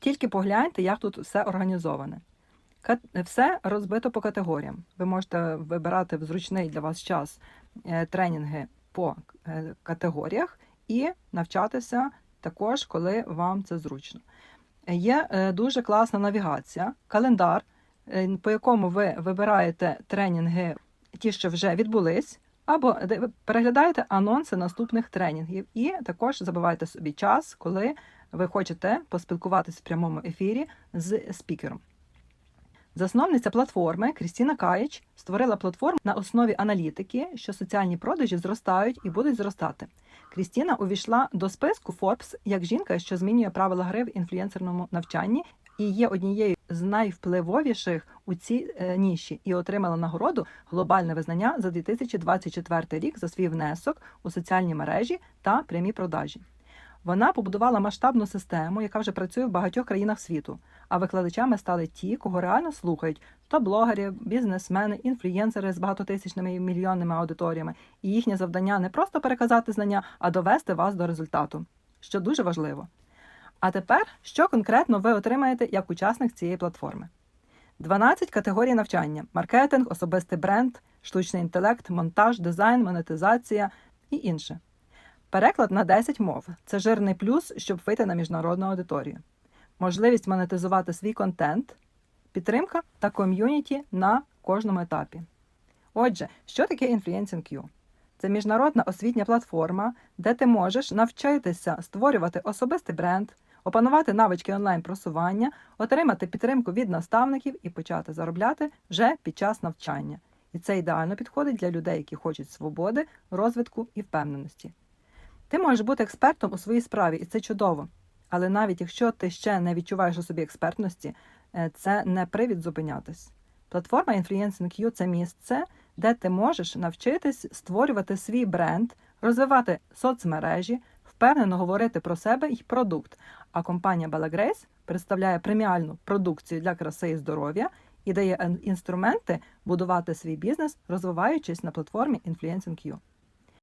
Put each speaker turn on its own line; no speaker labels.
Тільки погляньте, як тут все організоване. Все розбито по категоріям. Ви можете вибирати в зручний для вас час е, тренінги по е, категоріях і навчатися також, коли вам це зручно. Є е, дуже класна навігація, календар, по якому ви вибираєте тренінги, ті, що вже відбулись, або переглядаєте анонси наступних тренінгів, і також забиваєте собі час, коли ви хочете поспілкуватися в прямому ефірі з спікером. Засновниця платформи Крістіна Каїч створила платформу на основі аналітики, що соціальні продажі зростають і будуть зростати. Крістіна увійшла до списку Forbes як жінка, що змінює правила гри в інфлюенсерному навчанні, і є однією з найвпливовіших у цій е, ніші, і отримала нагороду глобальне визнання за 2024 рік за свій внесок у соціальні мережі та прямі продажі. Вона побудувала масштабну систему, яка вже працює в багатьох країнах світу. А викладачами стали ті, кого реально слухають: то блогери, бізнесмени, інфлюєнсери з багатотисячними і мільйонними аудиторіями. І їхнє завдання не просто переказати знання, а довести вас до результату, що дуже важливо. А тепер, що конкретно ви отримаєте як учасник цієї платформи? 12 категорій навчання: маркетинг, особистий бренд, штучний інтелект, монтаж, дизайн, монетизація і інше. Переклад на 10 мов це жирний плюс, щоб вийти на міжнародну аудиторію. Можливість монетизувати свій контент, підтримка та ком'юніті на кожному етапі. Отже, що таке Influencing? Це міжнародна освітня платформа, де ти можеш навчитися створювати особистий бренд, опанувати навички онлайн-просування, отримати підтримку від наставників і почати заробляти вже під час навчання. І це ідеально підходить для людей, які хочуть свободи, розвитку і впевненості. Ти можеш бути експертом у своїй справі, і це чудово. Але навіть якщо ти ще не відчуваєш у собі експертності, е, це не привід зупинятись. Платформа Influencing це місце, де ти можеш навчитись створювати свій бренд, розвивати соцмережі, впевнено говорити про себе і продукт. А компанія Grace представляє преміальну продукцію для краси і здоров'я і дає інструменти будувати свій бізнес, розвиваючись на платформі Influencing.